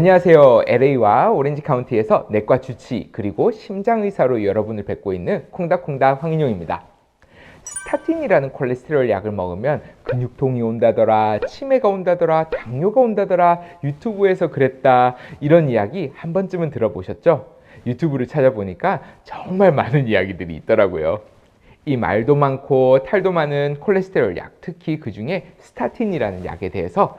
안녕하세요. LA와 오렌지 카운티에서 내과 주치 그리고 심장 의사로 여러분을 뵙고 있는 콩닥콩닥 황인용입니다. 스타틴이라는 콜레스테롤 약을 먹으면 근육통이 온다더라, 치매가 온다더라, 당뇨가 온다더라, 유튜브에서 그랬다 이런 이야기 한 번쯤은 들어보셨죠? 유튜브를 찾아보니까 정말 많은 이야기들이 있더라고요. 이 말도 많고 탈도 많은 콜레스테롤 약, 특히 그 중에 스타틴이라는 약에 대해서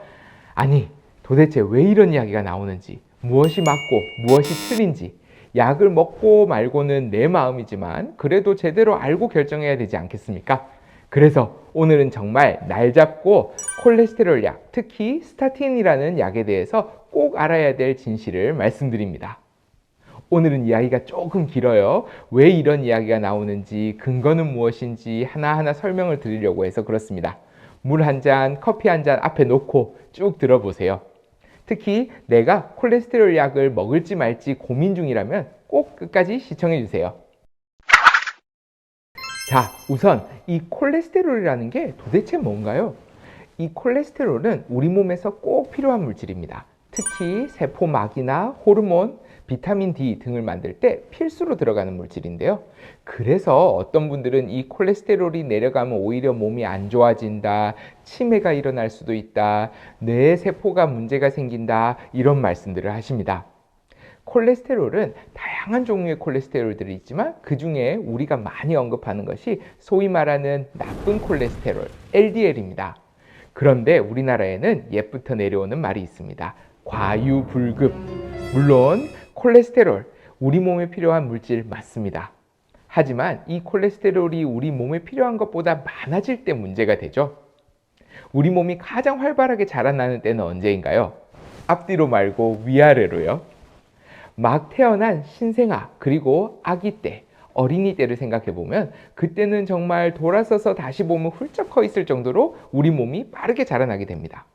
아니 도대체 왜 이런 이야기가 나오는지, 무엇이 맞고 무엇이 틀린지, 약을 먹고 말고는 내 마음이지만 그래도 제대로 알고 결정해야 되지 않겠습니까? 그래서 오늘은 정말 날 잡고 콜레스테롤 약, 특히 스타틴이라는 약에 대해서 꼭 알아야 될 진실을 말씀드립니다. 오늘은 이야기가 조금 길어요. 왜 이런 이야기가 나오는지, 근거는 무엇인지 하나하나 설명을 드리려고 해서 그렇습니다. 물 한 잔, 커피 한 잔 앞에 놓고 쭉 들어보세요. 특히 내가 콜레스테롤 약을 먹을지 말지 고민 중이라면 꼭 끝까지 시청해 주세요. 자, 우선 이 콜레스테롤이라는 게 도대체 뭔가요? 이 콜레스테롤은 우리 몸에서 꼭 필요한 물질입니다. 특히 세포막이나 호르몬, 비타민 D 등을 만들 때 필수로 들어가는 물질인데요. 그래서 어떤 분들은 이 콜레스테롤이 내려가면 오히려 몸이 안 좋아진다, 치매가 일어날 수도 있다, 뇌 세포가 문제가 생긴다, 이런 말씀들을 하십니다. 콜레스테롤은 다양한 종류의 콜레스테롤들이 있지만 그 중에 우리가 많이 언급하는 것이 소위 말하는 나쁜 콜레스테롤, LDL입니다. 그런데 우리나라에는 옛부터 내려오는 말이 있습니다. 과유불급. 물론 콜레스테롤, 우리 몸에 필요한 물질 맞습니다. 하지만 이 콜레스테롤이 우리 몸에 필요한 것보다 많아질 때 문제가 되죠. 우리 몸이 가장 활발하게 자라나는 때는 언제인가요? 앞뒤로 말고 위아래로요. 막 태어난 신생아 그리고 아기 때 어린이 때를 생각해 보면 그때는 정말 돌아서서 다시 보면 훌쩍 커 있을 정도로 우리 몸이 빠르게 자라나게 됩니다.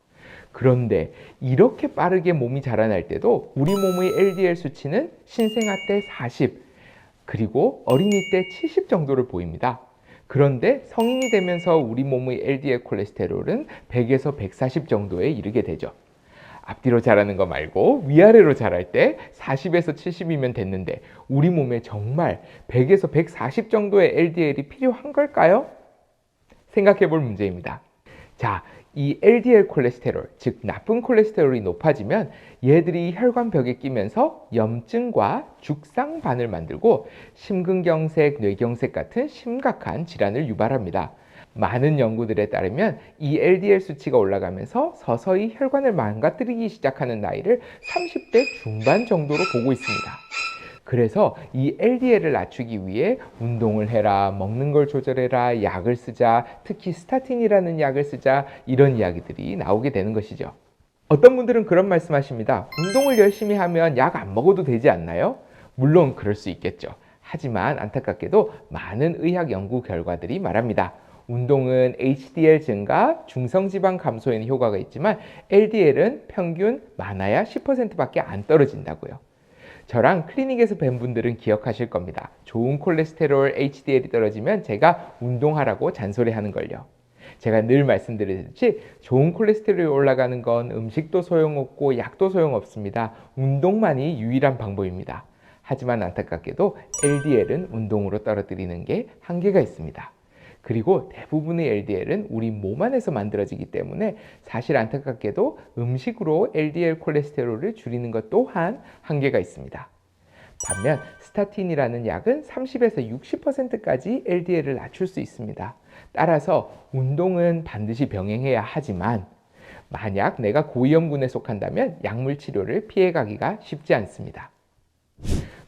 그런데 이렇게 빠르게 몸이 자라날 때도 우리 몸의 LDL 수치는 신생아 때 40, 그리고 어린이 때 70 정도를 보입니다. 그런데 성인이 되면서 우리 몸의 LDL 콜레스테롤은 100에서 140 정도에 이르게 되죠. 앞뒤로 자라는 거 말고 위아래로 자랄 때 40에서 70이면 됐는데 우리 몸에 정말 100에서 140 정도의 LDL이 필요한 걸까요? 생각해 볼 문제입니다. 자, 이 LDL 콜레스테롤, 즉 나쁜 콜레스테롤이 높아지면 얘들이 혈관벽에 끼면서 염증과 죽상반을 만들고 심근경색, 뇌경색 같은 심각한 질환을 유발합니다. 많은 연구들에 따르면 이 LDL 수치가 올라가면서 서서히 혈관을 망가뜨리기 시작하는 나이를 30대 중반 정도로 보고 있습니다. 그래서 이 LDL을 낮추기 위해 운동을 해라, 먹는 걸 조절해라, 약을 쓰자, 특히 스타틴이라는 약을 쓰자, 이런 이야기들이 나오게 되는 것이죠. 어떤 분들은 그런 말씀 하십니다. 운동을 열심히 하면 약 안 먹어도 되지 않나요? 물론 그럴 수 있겠죠. 하지만 안타깝게도 많은 의학 연구 결과들이 말합니다. 운동은 HDL 증가, 중성지방 감소에는 효과가 있지만 LDL은 평균 많아야 10%밖에 안 떨어진다고요. 저랑 클리닉에서 뵌 분들은 기억하실 겁니다. 좋은 콜레스테롤 HDL이 떨어지면 제가 운동하라고 잔소리하는 걸요. 제가 늘 말씀드리듯이 좋은 콜레스테롤이 올라가는 건 음식도 소용없고 약도 소용없습니다. 운동만이 유일한 방법입니다. 하지만 안타깝게도 LDL은 운동으로 떨어뜨리는 게 한계가 있습니다. 그리고 대부분의 LDL은 우리 몸 안에서 만들어지기 때문에 사실 안타깝게도 음식으로 LDL 콜레스테롤을 줄이는 것 또한 한계가 있습니다. 반면 스타틴이라는 약은 30에서 60%까지 LDL을 낮출 수 있습니다. 따라서 운동은 반드시 병행해야 하지만 만약 내가 고위험군에 속한다면 약물 치료를 피해가기가 쉽지 않습니다.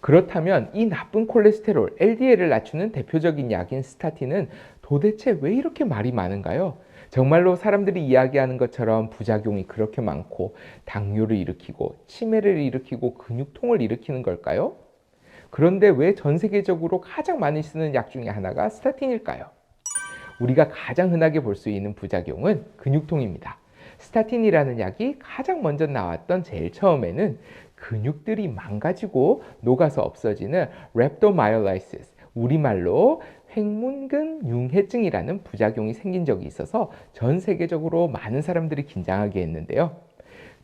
그렇다면 이 나쁜 콜레스테롤, LDL을 낮추는 대표적인 약인 스타틴은 도대체 왜 이렇게 말이 많은가요? 정말로 사람들이 이야기하는 것처럼 부작용이 그렇게 많고 당뇨를 일으키고 치매를 일으키고 근육통을 일으키는 걸까요? 그런데 왜 전 세계적으로 가장 많이 쓰는 약 중에 하나가 스타틴일까요? 우리가 가장 흔하게 볼 수 있는 부작용은 근육통입니다. 스타틴이라는 약이 가장 먼저 나왔던 제일 처음에는 근육들이 망가지고 녹아서 없어지는 랩도마이올라이시스, 우리말로 횡문근 융해증이라는 부작용이 생긴 적이 있어서 전 세계적으로 많은 사람들이 긴장하게 했는데요.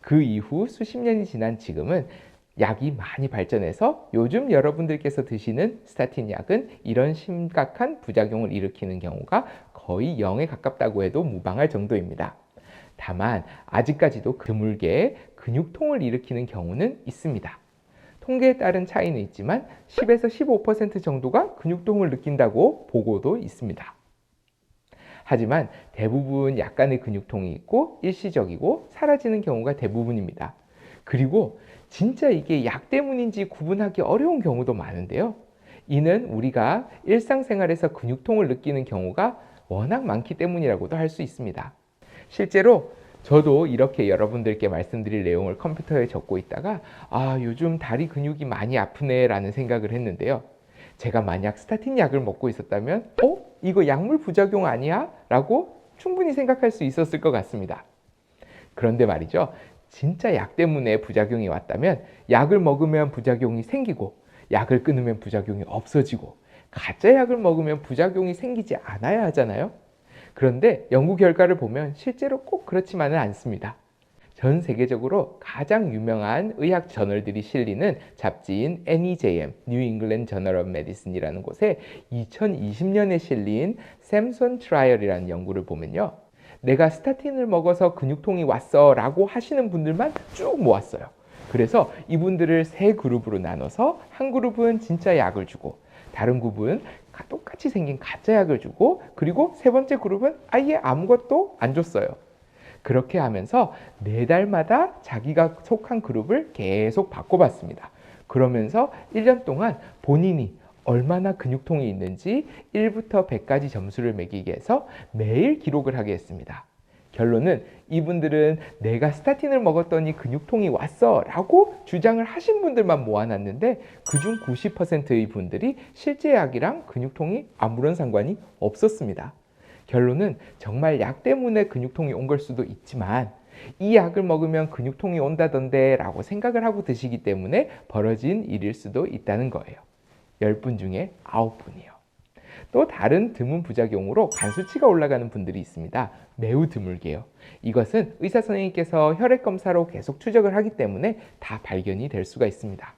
그 이후 수십 년이 지난 지금은 약이 많이 발전해서 요즘 여러분들께서 드시는 스타틴 약은 이런 심각한 부작용을 일으키는 경우가 거의 0에 가깝다고 해도 무방할 정도입니다. 다만 아직까지도 드물게 근육통을 일으키는 경우는 있습니다. 통계에 따른 차이는 있지만 10에서 15% 정도가 근육통을 느낀다고 보고도 있습니다. 하지만 대부분 약간의 근육통이 있고 일시적이고 사라지는 경우가 대부분입니다. 그리고 진짜 이게 약 때문인지 구분하기 어려운 경우도 많은데요. 이는 우리가 일상생활에서 근육통을 느끼는 경우가 워낙 많기 때문이라고도 할 수 있습니다. 실제로 저도 이렇게 여러분들께 말씀드릴 내용을 컴퓨터에 적고 있다가 아, 요즘 다리 근육이 많이 아프네 라는 생각을 했는데요. 제가 만약 스타틴 약을 먹고 있었다면 어? 이거 약물 부작용 아니야? 라고 충분히 생각할 수 있었을 것 같습니다. 그런데 말이죠. 진짜 약 때문에 부작용이 왔다면 약을 먹으면 부작용이 생기고 약을 끊으면 부작용이 없어지고 가짜 약을 먹으면 부작용이 생기지 않아야 하잖아요. 그런데 연구 결과를 보면 실제로 꼭 그렇지만은 않습니다. 전 세계적으로 가장 유명한 의학 저널들이 실리는 잡지인 NEJM, New England Journal of Medicine이라는 곳에 2020년에 실린 샘손 트라이얼이라는 연구를 보면요. 내가 스타틴을 먹어서 근육통이 왔어 라고 하시는 분들만 쭉 모았어요. 그래서 이분들을 세 그룹으로 나눠서 한 그룹은 진짜 약을 주고 다른 그룹은 똑같이 생긴 가짜 약을 주고 그리고 세 번째 그룹은 아예 아무것도 안 줬어요. 그렇게 하면서 네 달마다 자기가 속한 그룹을 계속 바꿔봤습니다. 그러면서 1년 동안 본인이 얼마나 근육통이 있는지 1부터 100까지 점수를 매기게 해서 매일 기록을 하게 했습니다. 결론은 이분들은 내가 스타틴을 먹었더니 근육통이 왔어 라고 주장을 하신 분들만 모아놨는데 그중 90%의 분들이 실제 약이랑 근육통이 아무런 상관이 없었습니다. 결론은 정말 약 때문에 근육통이 온 걸 수도 있지만 이 약을 먹으면 근육통이 온다던데 라고 생각을 하고 드시기 때문에 벌어진 일일 수도 있다는 거예요. 10분 중에 9분이요. 또 다른 드문 부작용으로 간 수치가 올라가는 분들이 있습니다. 매우 드물게요. 이것은 의사 선생님께서 혈액 검사로 계속 추적을 하기 때문에 다 발견이 될 수가 있습니다.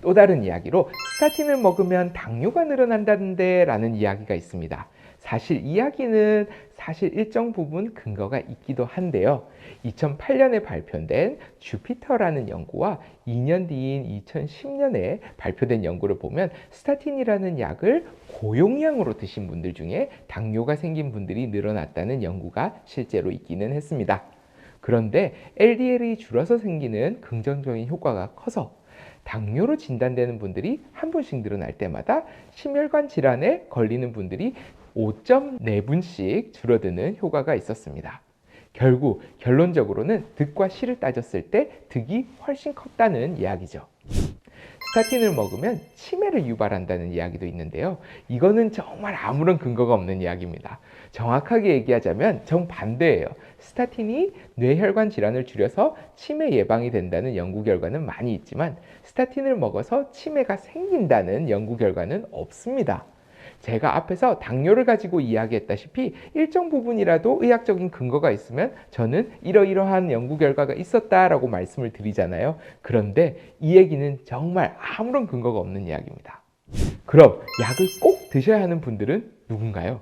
또 다른 이야기로 스타틴을 먹으면 당뇨가 늘어난다는데 라는 이야기가 있습니다. 사실 이야기는 사실 일정 부분 근거가 있기도 한데요. 2008년에 발표된 주피터라는 연구와 2년 뒤인 2010년에 발표된 연구를 보면 스타틴이라는 약을 고용량으로 드신 분들 중에 당뇨가 생긴 분들이 늘어났다는 연구가 실제로 있기는 했습니다. 그런데 LDL이 줄어서 생기는 긍정적인 효과가 커서 당뇨로 진단되는 분들이 한 분씩 늘어날 때마다 심혈관 질환에 걸리는 분들이 5.4분씩 줄어드는 효과가 있었습니다. 결국 결론적으로는 득과 실을 따졌을 때 득이 훨씬 컸다는 이야기죠. 스타틴을 먹으면 치매를 유발한다는 이야기도 있는데요. 이거는 정말 아무런 근거가 없는 이야기입니다. 정확하게 얘기하자면 정반대예요. 스타틴이 뇌혈관 질환을 줄여서 치매 예방이 된다는 연구 결과는 많이 있지만 스타틴을 먹어서 치매가 생긴다는 연구 결과는 없습니다. 제가 앞에서 당뇨를 가지고 이야기했다시피 일정 부분이라도 의학적인 근거가 있으면 저는 이러이러한 연구 결과가 있었다라고 말씀을 드리잖아요. 그런데 이 얘기는 정말 아무런 근거가 없는 이야기입니다. 그럼 약을 꼭 드셔야 하는 분들은 누군가요?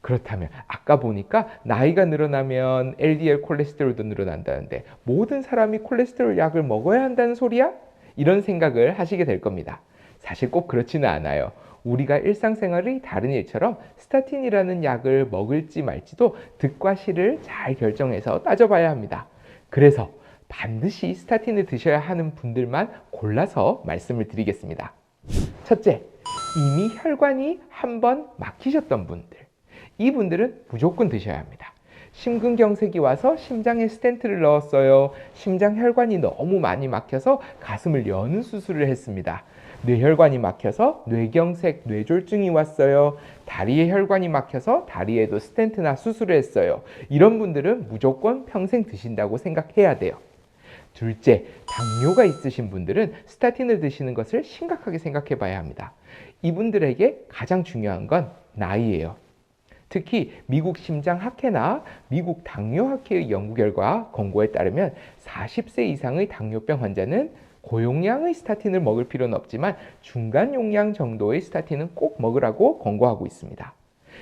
그렇다면 아까 보니까 나이가 늘어나면 LDL 콜레스테롤도 늘어난다는데 모든 사람이 콜레스테롤 약을 먹어야 한다는 소리야? 이런 생각을 하시게 될 겁니다. 사실 꼭 그렇지는 않아요. 우리가 일상생활의 다른 일처럼 스타틴이라는 약을 먹을지 말지도 득과 실을 잘 결정해서 따져봐야 합니다. 그래서 반드시 스타틴을 드셔야 하는 분들만 골라서 말씀을 드리겠습니다. 첫째, 이미 혈관이 한 번 막히셨던 분들. 이분들은 무조건 드셔야 합니다. 심근경색이 와서 심장에 스텐트를 넣었어요. 심장 혈관이 너무 많이 막혀서 가슴을 여는 수술을 했습니다. 뇌혈관이 막혀서 뇌경색, 뇌졸중이 왔어요. 다리에 혈관이 막혀서 다리에도 스텐트나 수술을 했어요. 이런 분들은 무조건 평생 드신다고 생각해야 돼요. 둘째, 당뇨가 있으신 분들은 스타틴을 드시는 것을 심각하게 생각해 봐야 합니다. 이분들에게 가장 중요한 건 나이예요. 특히 미국 심장학회나 미국 당뇨학회의 연구 결과 권고에 따르면 40세 이상의 당뇨병 환자는 고용량의 스타틴을 먹을 필요는 없지만 중간 용량 정도의 스타틴은 꼭 먹으라고 권고하고 있습니다.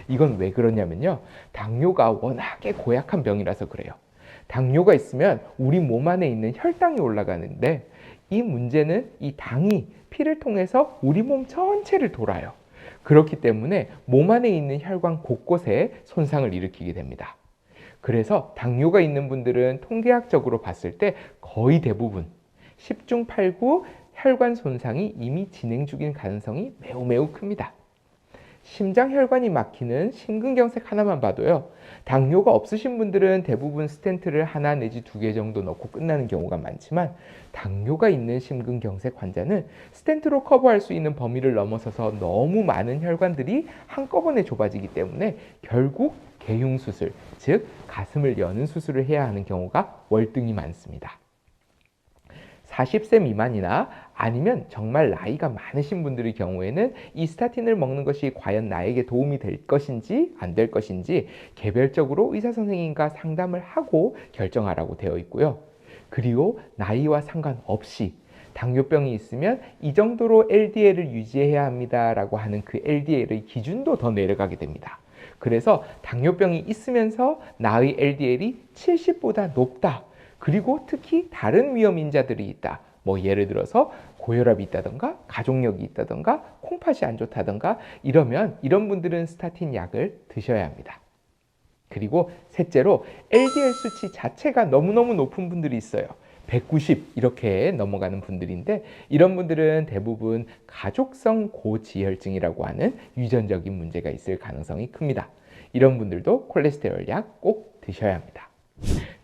이건 왜 그러냐면요. 당뇨가 워낙에 고약한 병이라서 그래요. 당뇨가 있으면 우리 몸 안에 있는 혈당이 올라가는데 이 문제는 이 당이 피를 통해서 우리 몸 전체를 돌아요. 그렇기 때문에 몸 안에 있는 혈관 곳곳에 손상을 일으키게 됩니다. 그래서 당뇨가 있는 분들은 통계학적으로 봤을 때 거의 대부분 10중 8구 혈관 손상이 이미 진행 중인 가능성이 매우 매우 큽니다. 심장 혈관이 막히는 심근경색 하나만 봐도요. 당뇨가 없으신 분들은 대부분 스텐트를 하나 내지 두 개 정도 넣고 끝나는 경우가 많지만 당뇨가 있는 심근경색 환자는 스텐트로 커버할 수 있는 범위를 넘어서서 너무 많은 혈관들이 한꺼번에 좁아지기 때문에 결국 개흉 수술, 즉 가슴을 여는 수술을 해야 하는 경우가 월등히 많습니다. 40세 미만이나 아니면 정말 나이가 많으신 분들의 경우에는 이 스타틴을 먹는 것이 과연 나에게 도움이 될 것인지 안 될 것인지 개별적으로 의사 선생님과 상담을 하고 결정하라고 되어 있고요. 그리고 나이와 상관없이 당뇨병이 있으면 이 정도로 LDL을 유지해야 합니다라고 하는 그 LDL의 기준도 더 내려가게 됩니다. 그래서 당뇨병이 있으면서 나의 LDL이 70보다 높다. 그리고 특히 다른 위험 인자들이 있다. 뭐 예를 들어서 고혈압이 있다던가 가족력이 있다던가 콩팥이 안 좋다던가 이러면 이런 분들은 스타틴 약을 드셔야 합니다. 그리고 셋째로 LDL 수치 자체가 너무너무 높은 분들이 있어요. 190 이렇게 넘어가는 분들인데 이런 분들은 대부분 가족성 고지혈증이라고 하는 유전적인 문제가 있을 가능성이 큽니다. 이런 분들도 콜레스테롤 약 꼭 드셔야 합니다.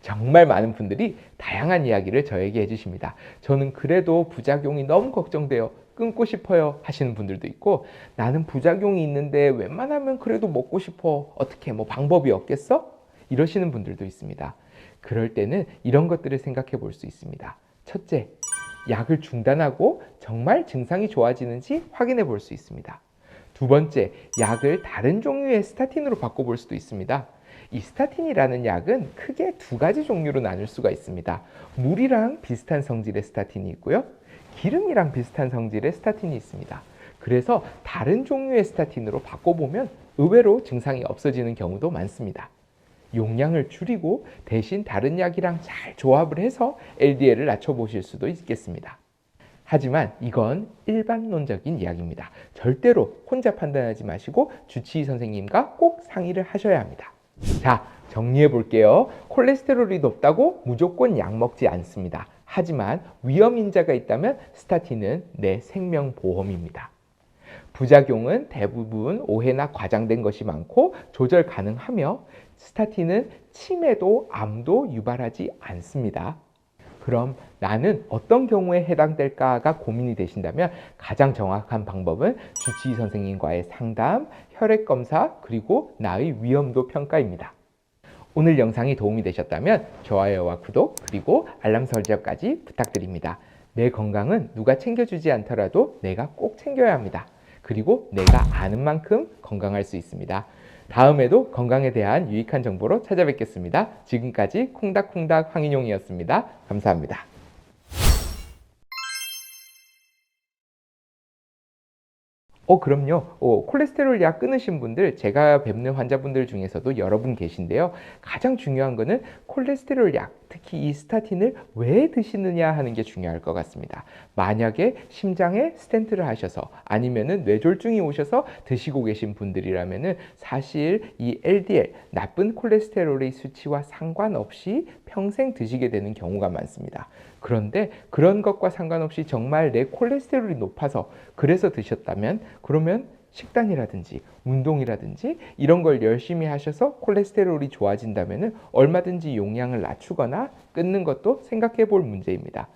정말 많은 분들이 다양한 이야기를 저에게 해주십니다. 저는 그래도 부작용이 너무 걱정돼요. 끊고 싶어요 하시는 분들도 있고 나는 부작용이 있는데 웬만하면 그래도 먹고 싶어 어떻게 뭐 방법이 없겠어? 이러시는 분들도 있습니다. 그럴 때는 이런 것들을 생각해 볼 수 있습니다. 첫째, 약을 중단하고 정말 증상이 좋아지는지 확인해 볼 수 있습니다. 두 번째, 약을 다른 종류의 스타틴으로 바꿔볼 수도 있습니다. 이 스타틴이라는 약은 크게 두 가지 종류로 나눌 수가 있습니다. 물이랑 비슷한 성질의 스타틴이 있고요. 기름이랑 비슷한 성질의 스타틴이 있습니다. 그래서 다른 종류의 스타틴으로 바꿔보면 의외로 증상이 없어지는 경우도 많습니다. 용량을 줄이고 대신 다른 약이랑 잘 조합을 해서 LDL을 낮춰보실 수도 있겠습니다. 하지만 이건 일반론적인 이야기입니다. 절대로 혼자 판단하지 마시고 주치의 선생님과 꼭 상의를 하셔야 합니다. 자, 정리해 볼게요. 콜레스테롤이 높다고 무조건 약 먹지 않습니다. 하지만 위험 인자가 있다면 스타틴은 내 생명 보험입니다. 부작용은 대부분 오해나 과장된 것이 많고 조절 가능하며 스타틴은 치매도 암도 유발하지 않습니다. 그럼 나는 어떤 경우에 해당될까가 고민이 되신다면 가장 정확한 방법은 주치의 선생님과의 상담, 혈액 검사, 그리고 나의 위험도 평가입니다. 오늘 영상이 도움이 되셨다면 좋아요와 구독, 그리고 알람 설정까지 부탁드립니다. 내 건강은 누가 챙겨주지 않더라도 내가 꼭 챙겨야 합니다. 그리고 내가 아는 만큼 건강할 수 있습니다. 다음에도 건강에 대한 유익한 정보로 찾아뵙겠습니다. 지금까지 콩닥콩닥 황인용이었습니다. 감사합니다. 어, 그럼요. 어, 콜레스테롤 약 끊으신 분들, 제가 뵙는 환자분들 중에서도 여러분 계신데요. 가장 중요한 거는 콜레스테롤 약, 특히 이 스타틴을 왜 드시느냐 하는 게 중요할 것 같습니다. 만약에 심장에 스텐트를 하셔서 아니면은 뇌졸중이 오셔서 드시고 계신 분들이라면은 사실 이 LDL, 나쁜 콜레스테롤의 수치와 상관없이 평생 드시게 되는 경우가 많습니다. 그런데 그런 것과 상관없이 정말 내 콜레스테롤이 높아서 그래서 드셨다면 그러면 식단이라든지 운동이라든지 이런 걸 열심히 하셔서 콜레스테롤이 좋아진다면 얼마든지 용량을 낮추거나 끊는 것도 생각해 볼 문제입니다.